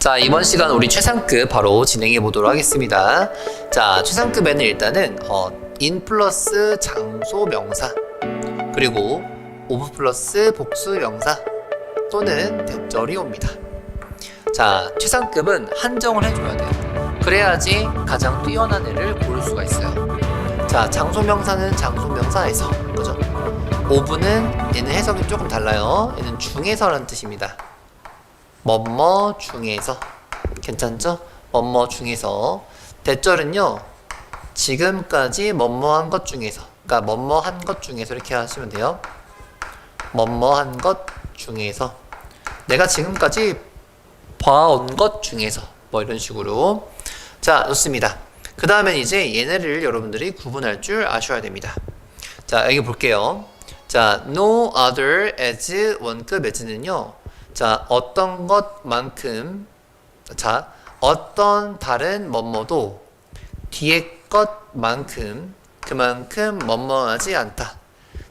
자, 이번 시간 우리 최상급 바로 진행해 보도록 하겠습니다. 자, 최상급에는 일단은 어, 인 플러스 장소 명사 그리고 오브 플러스 복수 명사 또는 대절이 옵니다. 자, 최상급은 한정을 해줘야 돼요. 그래야지 가장 뛰어난 애를 고를 수가 있어요. 자, 장소 명사는 장소 명사에서 그죠? 오브는 얘는 해석이 조금 달라요. 얘는 중에서라는 뜻입니다. 뭐뭐 중에서. 괜찮죠? 뭐뭐 중에서. 대절은요 지금까지 뭐뭐한 것 중에서. 그러니까 뭐뭐한 것 중에서 이렇게 하시면 돼요. 뭐뭐한 것 중에서. 내가 지금까지 봐온 것 중에서. 뭐 이런 식으로. 자 좋습니다. 그 다음엔 이제 얘네를 여러분들이 구분할 줄 아셔야 됩니다. 자 여기 볼게요. 자 no other as 원급 as는요 자, 어떤 것만큼, 자, 어떤 다른 뭐뭐도 뒤에 것만큼 그만큼 뭐뭐하지 않다.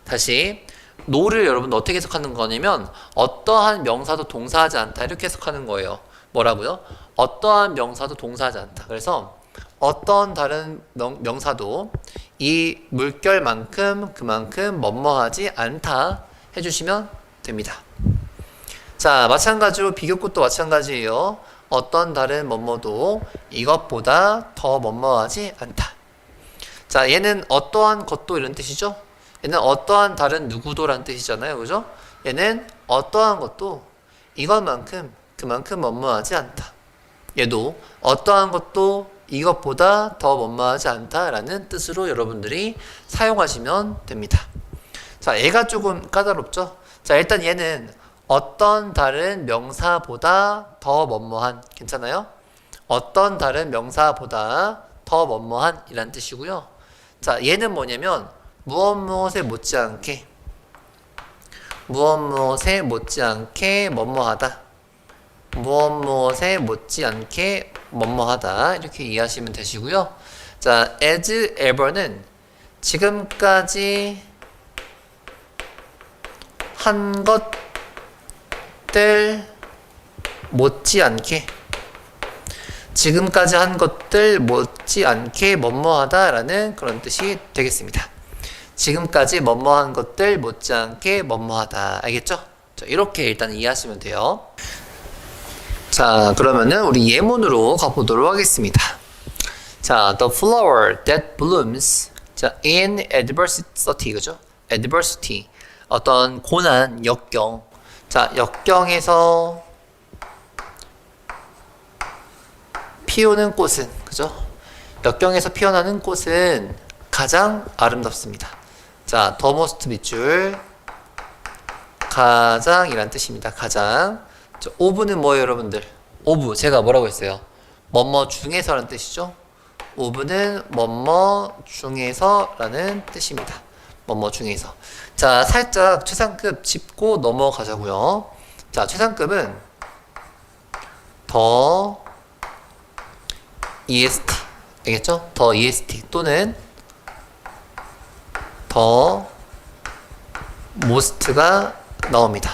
다시, 노를 여러분 어떻게 해석하는 거냐면, 어떠한 명사도 동사하지 않다. 이렇게 해석하는 거예요. 뭐라고요? 어떠한 명사도 동사하지 않다. 그래서, 어떤 다른 명, 명사도 이 물결만큼 그만큼 뭐뭐하지 않다 해주시면 됩니다. 자, 마찬가지로 비교급도 마찬가지예요. 어떤 다른 뭐뭐도 이것보다 더 뭐뭐하지 않다. 자, 얘는 어떠한 것도 이런 뜻이죠? 얘는 어떠한 다른 누구도라는 뜻이잖아요. 그죠? 얘는 어떠한 것도 이것만큼 그만큼 뭐뭐하지 않다. 얘도 어떠한 것도 이것보다 더 뭐뭐하지 않다라는 뜻으로 여러분들이 사용하시면 됩니다. 자, 얘가 조금 까다롭죠? 자, 일단 얘는 어떤 다른 명사보다 더 뭐뭐한 괜찮아요? 어떤 다른 명사보다 더 뭐뭐한 이란 뜻이고요. 자, 얘는 뭐냐면 무엇 무엇에 못지않게 무엇 무엇에 못지않게 뭐뭐하다. 무엇 무엇에 못지않게 뭐뭐하다. 이렇게 이해하시면 되시고요. 자, as ever는 지금까지 한 것 것들 못지않게 지금까지 한 것들 못지않게 뭐뭐하다라는 그런 뜻이 되겠습니다. 지금까지 뭐뭐한 것들 못지않게 뭐뭐하다. 알겠죠? 자, 이렇게 일단 이해하시면 돼요. 자, 그러면은 우리 예문으로 가보도록 하겠습니다. 자, the flower that blooms 자, in adversity 그죠? adversity 어떤 고난, 역경 자, 역경에서 피우는 꽃은, 그죠? 역경에서 피어나는 꽃은 가장 아름답습니다. 자, the most 밑줄. 가장이란 뜻입니다. 가장. 자, 오브는 뭐예요, 여러분들? 오브. 제가 뭐라고 했어요? 뭐뭐 중에서라는 뜻이죠? 오브는 뭐뭐 중에서라는 뜻입니다. 뭐뭐 중에서. 자, 살짝 최상급 짚고 넘어가자고요. 자, 최상급은 더 EST 알겠죠? 더 EST 또는 더 most가 나옵니다.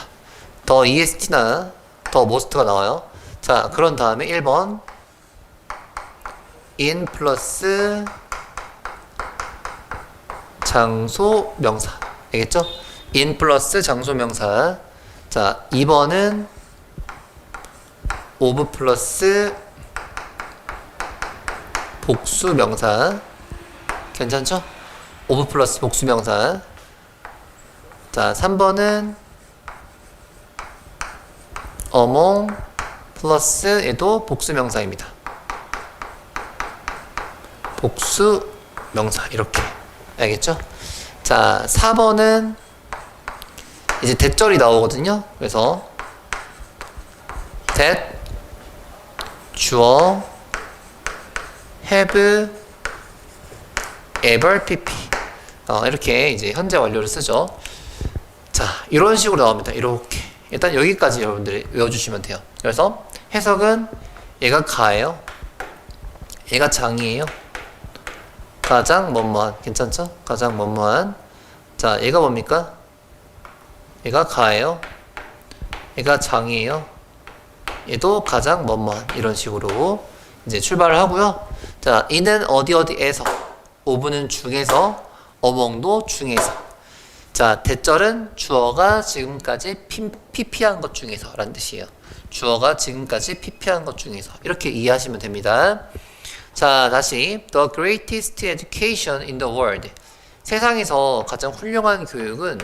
더 EST나 더 most가 나와요. 자, 그런 다음에 1번 in 플러스 장소 명사. 알겠죠? in 플러스 장소 명사. 자 2번은 of 플러스 복수 명사. 괜찮죠? of 플러스 복수 명사. 자 3번은 among 플러스 에도 복수 명사입니다. 복수 명사. 이렇게. 알겠죠? 자, 4번은 이제 대절이 나오거든요. 그래서 that 주어 have ever pp 어, 이렇게 이제 현재 완료를 쓰죠. 자, 이런 식으로 나옵니다. 이렇게 일단 여기까지 여러분들이 외워주시면 돼요. 그래서 해석은 얘가 가예요. 얘가 장이에요. 가장 뭐뭐한 괜찮죠? 가장 뭐뭐한 자 얘가 뭡니까? 얘가 가예요 얘가 장이에요 얘도 가장 뭐뭐 이런 식으로 이제 출발을 하고요. 자, 이는 어디 어디에서, 오브는 중에서, 어몽도 중에서. 자, 대절은 주어가 지금까지 피, 피피한 것 중에서 라는 뜻이에요. 주어가 지금까지 피피한 것 중에서. 이렇게 이해하시면 됩니다. 자, 다시. The greatest education in the world. 세상에서 가장 훌륭한 교육은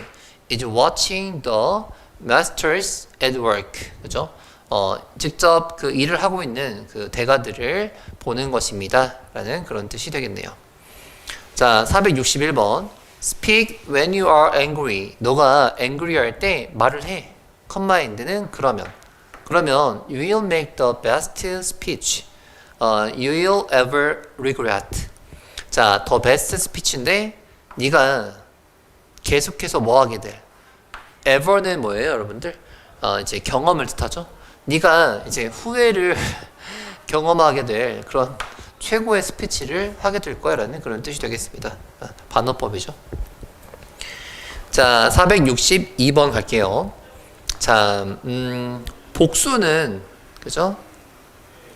is watching the masters at work. 그죠? 어, 직접 그 일을 하고 있는 그 대가들을 보는 것입니다. 라는 그런 뜻이 되겠네요. 자, 461번. Speak when you are angry. 너가 angry 할 때 말을 해. 컴마인드는 그러면. 그러면 you will make the best speech. 어, you will ever regret. 자, the best speech인데 네가 계속해서 뭐 하게 될. ever는 뭐예요, 여러분들? 어, 이제 경험을 뜻하죠. 네가 이제 후회를 경험하게 될 그런 최고의 스피치를 하게 될 거야라는 그런 뜻이 되겠습니다. 아, 반어법이죠. 자, 462번 갈게요. 자, 음, 복수는 그죠?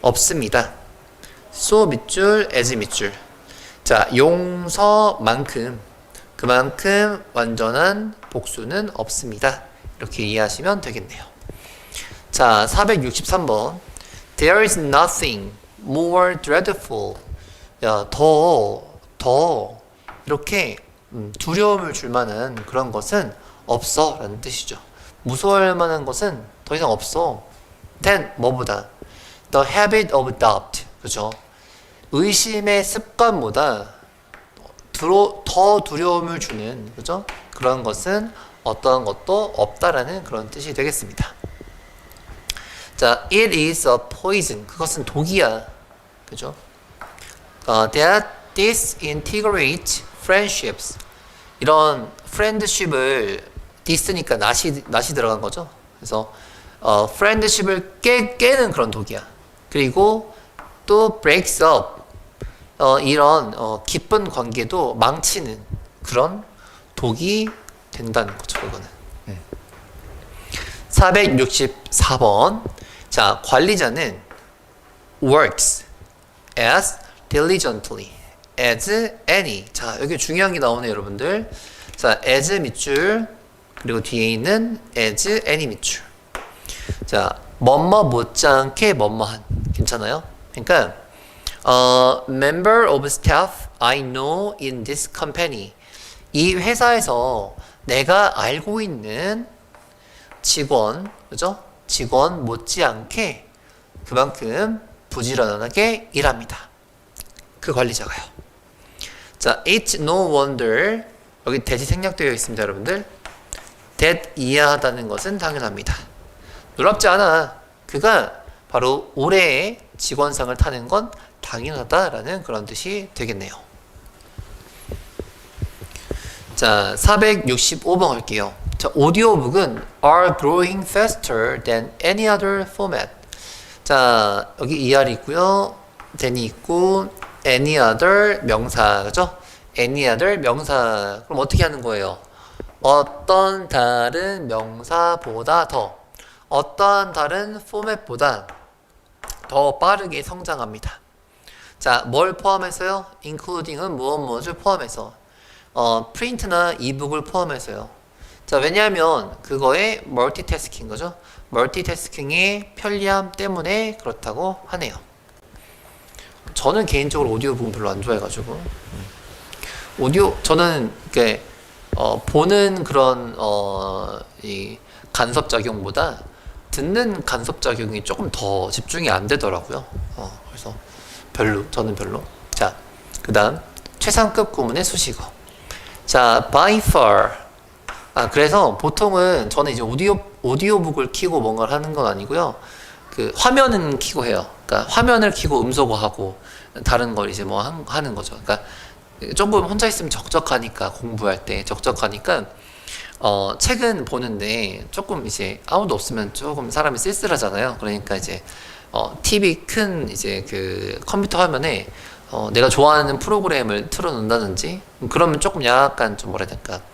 없습니다. So 밑줄, as 밑줄. 자, 용서만큼 그만큼 완전한 복수는 없습니다. 이렇게 이해하시면 되겠네요. 자, 463번. There is nothing more dreadful. 야, 더, 더, 이렇게 음, 두려움을 줄 만한 그런 것은 없어. 라는 뜻이죠. 무서워할 만한 것은 더 이상 없어. than 뭐보다? The habit of doubt. 그죠? 의심의 습관보다 두로, 더 두려움을 주는, 그죠? 그런 것은 어떠한 것도 없다라는 그런 뜻이 되겠습니다. 자, it is a poison. 그것은 독이야. 그죠? 어, that disintegrate friendships. 이런 friendship을 디스니까 낫이, 낫이 들어간 거죠. 그래서 어, friendship을 깨, 깨는 그런 독이야. 그리고 또 breaks up. 어, 이런 어, 기쁜 관계도 망치는 그런 독이 된다는 거죠. 그거는. 464번. 자, 관리자는 works as diligently as any. 자, 여기 중요한 게 나오네요, 여러분들. 자, as 밑줄 그리고 뒤에 있는 as any 밑줄. 자, 뭐뭐 못지않게 뭐뭐한. 괜찮아요? 그러니까 어, member of staff I know in this company. 이 회사에서 내가 알고 있는 직원, 그죠? 직원 못지않게 그만큼 부지런하게 일합니다. 그 관리자가요. 자, it's no wonder 여기 대시 생략되어 있습니다, 여러분들. that 이해하다는 것은 당연합니다. 놀랍지 않아. 그가 바로 올해의 직원상을 타는 건 당연하다라는 그런 뜻이 되겠네요. 자, 465번 할게요. 자, 오디오북은 are growing faster than any other format. 자, 여기 ER 있고요. than이 있고 any other 명사, 그죠? any other 명사. 그럼 어떻게 하는 거예요? 어떤 다른 명사보다 더 어떠한 다른 포맷보다 더 빠르게 성장합니다. 자, 뭘 포함해서요? including은 무엇 무엇을 포함해서 어, 프린트나 이북을 포함해서요. 자, 왜냐하면 그거의 멀티태스킹 거죠. 멀티태스킹의 편리함 때문에 그렇다고 하네요. 저는 개인적으로 오디오북은 별로 안 좋아해가지고 오디오 저는 이렇게 어, 보는 그런 어, 이 간섭 작용보다 듣는 간섭 작용이 조금 더 집중이 안 되더라고요. 어, 그래서 별로 저는 별로. 자, 그다음 최상급 구문의 수식어. 자, by far. 아, 그래서 보통은 저는 이제 오디오 오디오북을 키고 뭔가를 하는 건 아니고요. 그 화면은 키고 해요. 그러니까 화면을 키고 음소거하고 다른 걸 이제 뭐 한- 하는 거죠. 그러니까 조금 혼자 있으면 적적하니까 공부할 때 적적하니까 어 책은 보는데 조금 이제 아무도 없으면 조금 사람이 쓸쓸하잖아요. 그러니까 이제 어 TV 큰 이제 그 컴퓨터 화면에 어 내가 좋아하는 프로그램을 틀어놓는다든지 그러면 조금 약간 좀 뭐라 해야 될까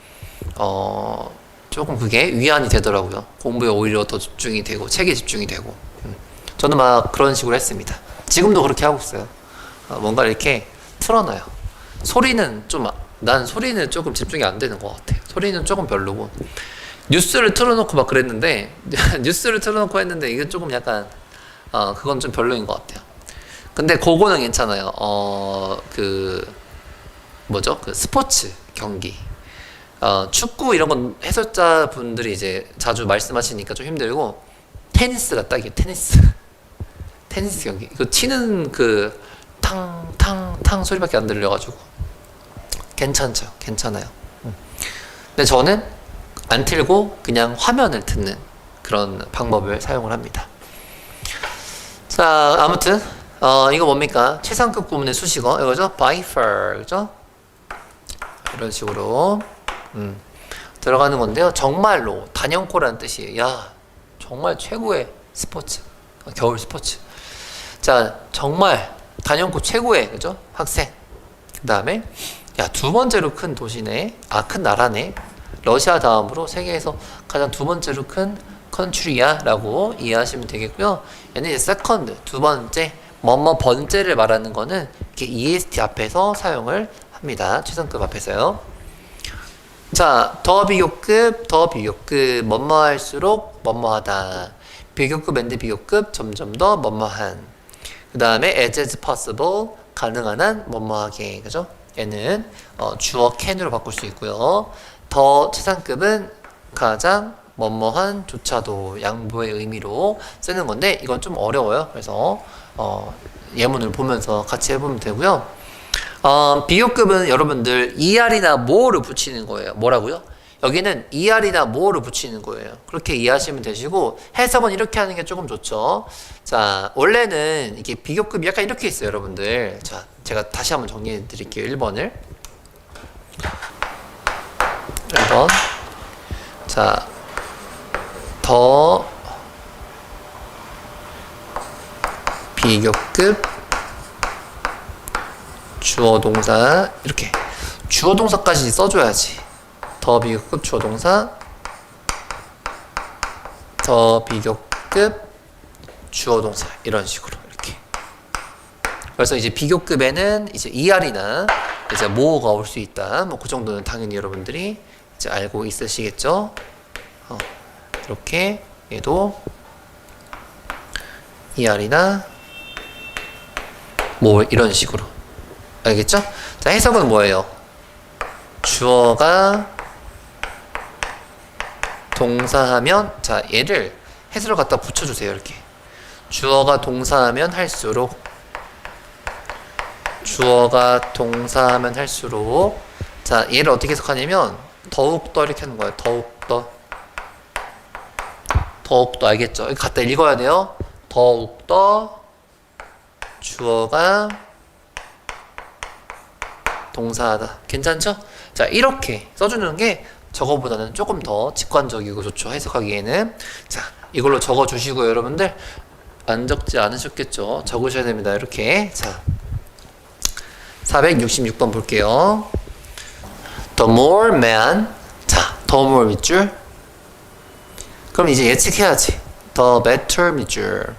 어 조금 그게 위안이 되더라고요. 공부에 오히려 더 집중이 되고 책에 집중이 되고. 음. 저는 막 그런 식으로 했습니다. 지금도 그렇게 하고 있어요. 어, 뭔가 이렇게 틀어놔요. 소리는 좀, 난 소리는 조금 집중이 안 되는 것 같아요. 소리는 조금 별로고. 뉴스를 틀어놓고 막 그랬는데, 뉴스를 틀어놓고 했는데, 이게 조금 약간, 어, 그건 좀 별로인 것 같아요. 근데 그거는 괜찮아요. 어, 그, 뭐죠? 그 스포츠 경기. 어, 축구 이런 건 해설자 분들이 이제 자주 말씀하시니까 좀 힘들고, 테니스가 딱이에요, 테니스. 테니스 경기. 그 치는 그, 탕, 탕, 탕 소리밖에 안 들려가지고. 괜찮죠? 괜찮아요. 음. 근데 저는 안 틀고 그냥 화면을 듣는 그런 방법을 사용을 합니다. 자, 아무튼, 어, 이거 뭡니까? 최상급 구문의 수식어. 이거죠? by far. 그죠? 이런 식으로. 음, 들어가는 건데요. 정말로, 단연코라는 뜻이에요. 야, 정말 최고의 스포츠. 어, 겨울 스포츠. 자, 정말 단연코 최고의, 그죠? 학생. 그 다음에, 야, 두 번째로 큰 도시네. 아, 큰 나라네. 러시아 다음으로 세계에서 가장 두 번째로 큰 컨트리야 라고 이해하시면 되겠고요. 얘는 이제 세컨드, 두 번째, 뭐뭐 번째를 말하는 거는 이렇게 EST 앞에서 사용을 합니다. 최상급 앞에서요. 자, 더 비교급, 더 비교급, 뭐뭐 할수록 뭐뭐하다. 비교급 앤드 비교급, 점점 더 뭐뭐한. 그 다음에 as as possible, 가능한 한 뭐뭐하게. 그죠? 얘는 어, 주어 can으로 바꿀 수 있고요. 더 최상급은 가장 뭐뭐한 조차도 양보의 의미로 쓰는 건데 이건 좀 어려워요. 그래서 어, 예문을 보면서 같이 해보면 되고요. 어, 비교급은 여러분들 ER이나 more를 붙이는 거예요. 뭐라고요? 여기는 ER이나 more를 붙이는 거예요. 그렇게 이해하시면 되시고 해석은 이렇게 하는 게 조금 좋죠. 자, 원래는 이게 비교급이 약간 이렇게 있어요, 여러분들. 자, 제가 다시 한번 정리해 드릴게요. 1번을. 1번. 자, 더 비교급 주어 동사 이렇게 주어 동사까지 써줘야지 더 비교급 주어 동사 더 비교급 주어 동사. 이런 식으로 이렇게. 그래서 이제 비교급에는 이제 ER이나 이제 모어가 올 수 있다. 뭐 그 정도는 당연히 여러분들이 이제 알고 있으시겠죠? 어, 이렇게 얘도 ER이나 뭐 이런 식으로. 알겠죠? 자 해석은 뭐예요? 주어가 동사하면 자 얘를 해석을 갖다 붙여주세요 이렇게 주어가 동사하면 할수록 주어가 동사하면 할수록 자 얘를 어떻게 해석하냐면 더욱더 이렇게 하는 거예요 더욱더 더욱더 알겠죠? 이거 갖다 읽어야 돼요 더욱더 주어가 동사하다. 괜찮죠? 자, 이렇게 써주는 게 저거보다는 조금 더 직관적이고 좋죠. 해석하기에는. 자, 이걸로 적어 주시고요, 여러분들. 안 적지 않으셨겠죠? 적으셔야 됩니다. 이렇게. 자, 466번 볼게요. The more man. 자, the more 밑줄. 그럼 이제 예측해야지. The better 밑줄.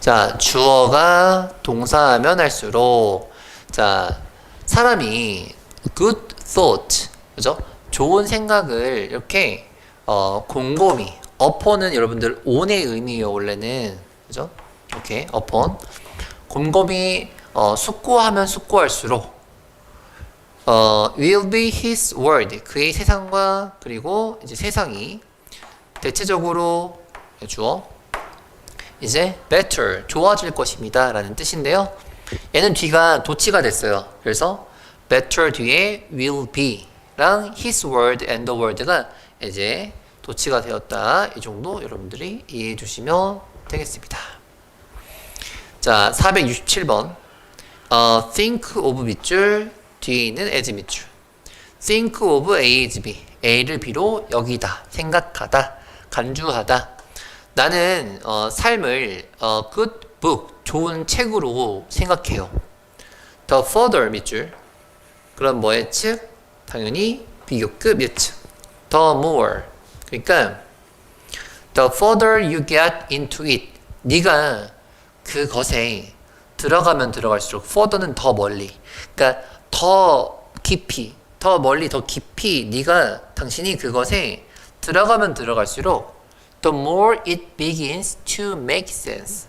자, 주어가 동사하면 할수록, 자, 사람이 good thought, 그죠? 좋은 생각을 이렇게, 어, 곰곰이, upon은 여러분들 on의 의미예요, 원래는. 그죠? 이렇게, upon. 곰곰이, 어, 숙고하면 숙고할수록, 어, will be his word. 그의 세상과, 그리고 이제 세상이 대체적으로, 주어, 이제 better 좋아질 것입니다 라는 뜻인데요 얘는 뒤가 도치가 됐어요 그래서 better 뒤에 will be 랑 his word and the word가 이제 도치가 되었다. 이 정도 여러분들이 이해해 주시면 되겠습니다. 자 467번. 어, think of 밑줄 뒤에 있는 as 밑줄. think of A as B. A를 B로 여기다 생각하다 간주하다. 나는 어, 삶을 어, good book 좋은 책으로 생각해요. The further 밑줄. 그럼 뭐의 측? 당연히 비교급 예측. The more. 그러니까 the further you get into it. 네가 그것에 들어가면 들어갈수록 further는 더 멀리. 그러니까 더 깊이, 더 멀리, 더 깊이 네가 당신이 그것에 들어가면 들어갈수록 the more it begins to make sense.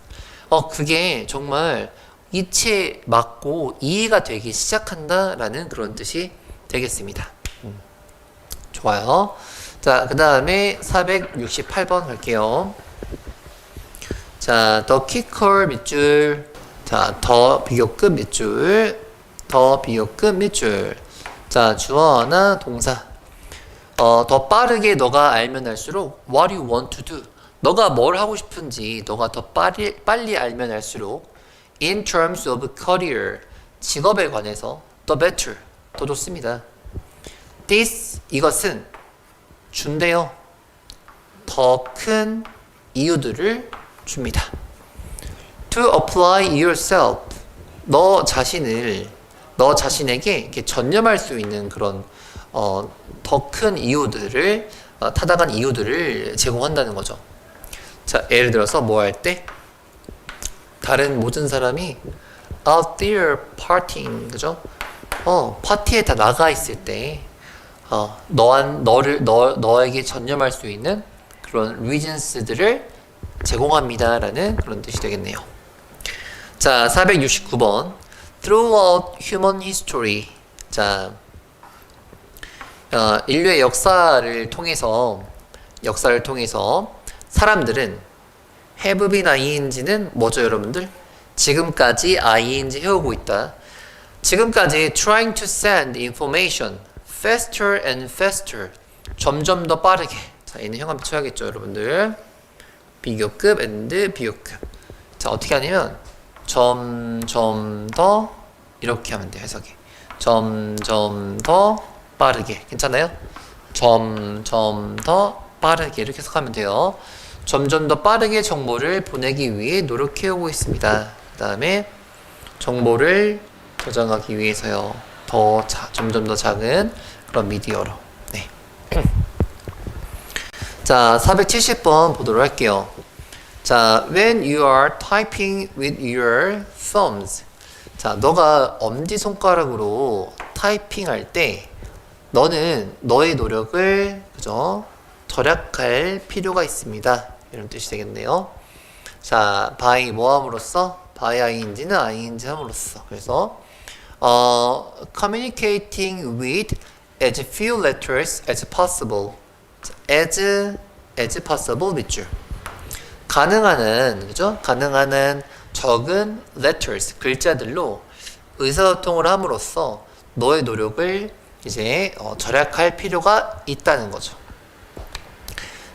어, 그게 정말 이체 맞고 이해가 되기 시작한다라는 그런 뜻이 되겠습니다. 음. 좋아요. 자, 그 다음에 468번 갈게요. 자, 더 키컬 밑줄. 자, 더 비교급 밑줄. 더 비교급 밑줄. 자, 주어 하나 동사. 어, 더 빠르게 너가 알면 알수록 what you want to do. 너가 뭘 하고 싶은지 너가 더 빨리, 빨리 알면 알수록 in terms of career 직업에 관해서 the better 더 좋습니다. this 이것은 준대요. 더 큰 이유들을 줍니다. to apply yourself 너 자신을 너 자신에게 전념할 수 있는 그런 어, 더 큰 이유들을 어, 타당한 이유들을 제공한다는 거죠. 자, 예를 들어서 뭐 할 때 다른 모든 사람이 out there partying 그죠? 어, 파티에 다 나가 있을 때 어, 너한 너를 너 너에게 전념할 수 있는 그런 reasons들을 제공합니다라는 그런 뜻이 되겠네요. 자, 469번. Throughout human history. 자, 어, 인류의 역사를 통해서 역사를 통해서 사람들은 have been ing는 뭐죠, 여러분들? 지금까지 ing 해오고 있다. 지금까지 trying to send information faster and faster. 점점 더 빠르게. 자, 얘는 형광 쳐야겠죠, 여러분들. 비교급 and 비교급. 자, 어떻게 하냐면 점점 더 이렇게 하면 돼요, 해석이. 점점 더 빠르게. 괜찮아요? 점점 더 빠르게 이렇게 해석하면 돼요. 점점 더 빠르게 정보를 보내기 위해 노력해오고 있습니다. 그 다음에 정보를 저장하기 위해서요. 더 자, 점점 더 작은 그런 미디어로. 네. 자, 470번 보도록 할게요. 자, when you are typing with your thumbs. 자, 너가 엄지 손가락으로 타이핑할 때 너는 너의 노력을 그죠? 절약할 필요가 있습니다. 이런 뜻이 되겠네요. 자, by 뭐 함으로써 by ing는 ing 함으로써. 그래서 어, communicating with as few letters as possible. as as possible 밑줄. 가능한 그죠? 가능한 적은 letters 글자들로 의사소통을 함으로써 너의 노력을 이제 어, 절약할 필요가 있다는 거죠.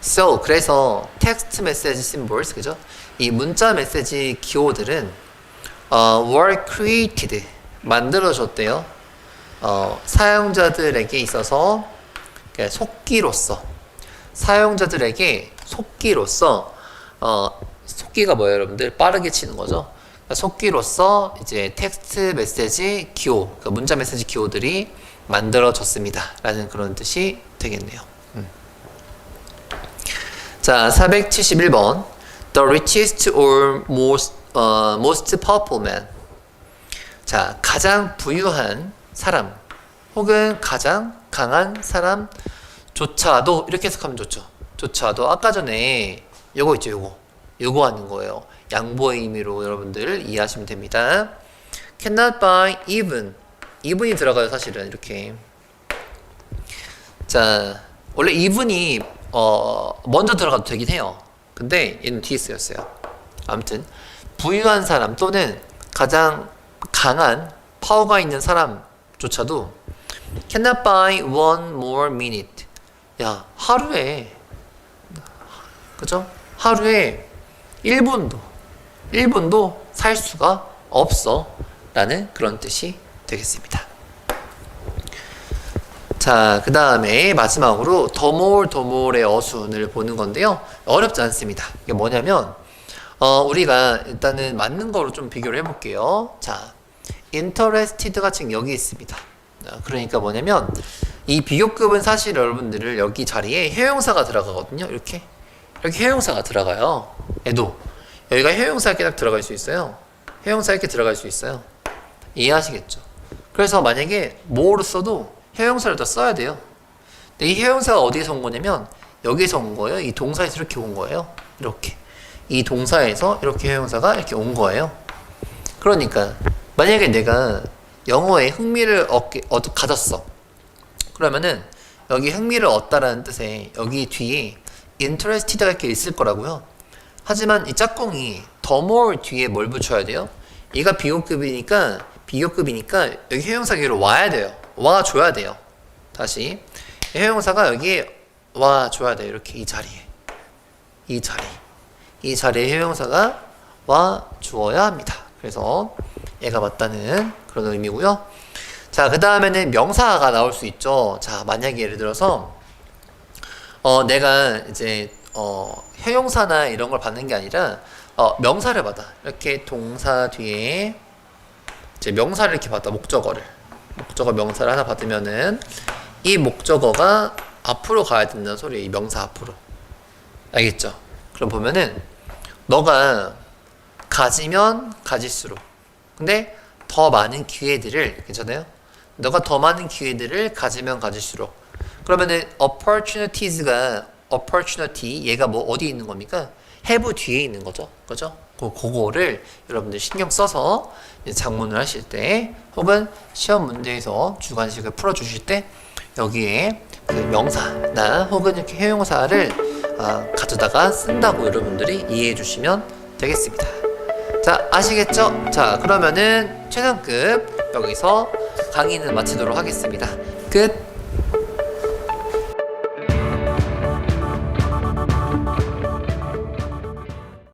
So 그래서 text message symbols 그죠? 이 문자 메시지 기호들은 어, were created 만들어졌대요. 어, 사용자들에게 있어서 속기로서 사용자들에게 속기로서 어, 속기가 뭐예요, 여러분들? 빠르게 치는 거죠. 그러니까 속기로서 이제 텍스트 메시지 기호, 그러니까 문자 메시지 기호들이 만들어졌습니다.라는 그런 뜻이 되겠네요. 음. 자, 471번. The richest or most, uh, most powerful man. 자, 가장 부유한 사람, 혹은 가장 강한 사람조차도, 이렇게 해석하면 좋죠. 조차도, 아까 전에 요거 있죠, 요거. 요거 하는 거예요. 양보의 의미로 여러분들 이해하시면 됩니다. cannot buy even. even이 들어가요, 사실은. 이렇게. 자, 원래 even이, 어, 먼저 들어가도 되긴 해요. 근데 얘는 뒤에 쓰였어요. 아무튼, 부유한 사람 또는 가장 강한 파워가 있는 사람조차도 cannot buy one more minute. 야, 하루에, 그죠? 하루에 1분도, 1분도 살 수가 없어. 라는 그런 뜻이 되겠습니다. 자, 그 다음에 마지막으로 더몰 더몰의 어순을 보는 건데요. 어렵지 않습니다. 이게 뭐냐면, 어, 우리가 일단은 맞는 거로 좀 비교를 해볼게요. 자, interested가 지금 여기 있습니다. 자, 그러니까 뭐냐면, 이 비교급은 사실 여러분들을 여기 자리에 형용사가 들어가거든요. 이렇게. 이렇게 형용사가 들어가요. 얘도. 여기가 형용사 이렇게 딱 들어갈 수 있어요. 형용사 이렇게 들어갈 수 있어요. 이해하시겠죠? 그래서 만약에 뭐로 써도 형용사를 더 써야 돼요. 근데 이 형용사가 어디에서 온 거냐면 여기서 온 거예요. 이 동사에서 이렇게 온 거예요. 이렇게. 이 동사에서 이렇게 형용사가 이렇게 온 거예요. 그러니까 만약에 내가 영어에 흥미를 얻게, 얻, 가졌어. 그러면은 여기 흥미를 얻다라는 뜻에 여기 뒤에 interested가 이렇게 있을 거라고요. 하지만 이 짝꿍이 더 more 뒤에 뭘 붙여야 돼요? 얘가 비교급이니까 비교급이니까 여기 형용사 기로 와야 돼요. 와 줘야 돼요. 다시 이 형용사가 여기에 와 줘야 돼요. 이렇게 이 자리에 이 자리 이 자리에 형용사가 와 주어야 합니다. 그래서 얘가 맞다는 그런 의미고요. 자, 그 다음에는 명사가 나올 수 있죠. 자, 만약에 예를 들어서, 어, 내가 이제, 어, 형용사나 이런 걸 받는 게 아니라, 어, 명사를 받아. 이렇게 동사 뒤에, 이제 명사를 이렇게 받아, 목적어를. 목적어 명사를 하나 받으면은, 이 목적어가 앞으로 가야 된다는 소리예요. 이 명사 앞으로. 알겠죠? 그럼 보면은, 너가 가지면 가질수록. 근데 더 많은 기회들을 괜찮아요? 너가 더 많은 기회들을 가지면 가질수록 그러면은 opportunities가 opportunity 얘가 뭐 어디 있는 겁니까? have 뒤에 있는 거죠. 그죠? 그 그거를 여러분들 신경 써서 작문을 하실 때 혹은 시험 문제에서 주관식을 풀어 주실 때 여기에 그 명사나 혹은 이렇게 형용사를 아, 가져다가 쓴다고 여러분들이 이해해 주시면 되겠습니다. 자, 아시겠죠? 자, 그러면은 최상급 여기서 강의는 마치도록 하겠습니다. 끝!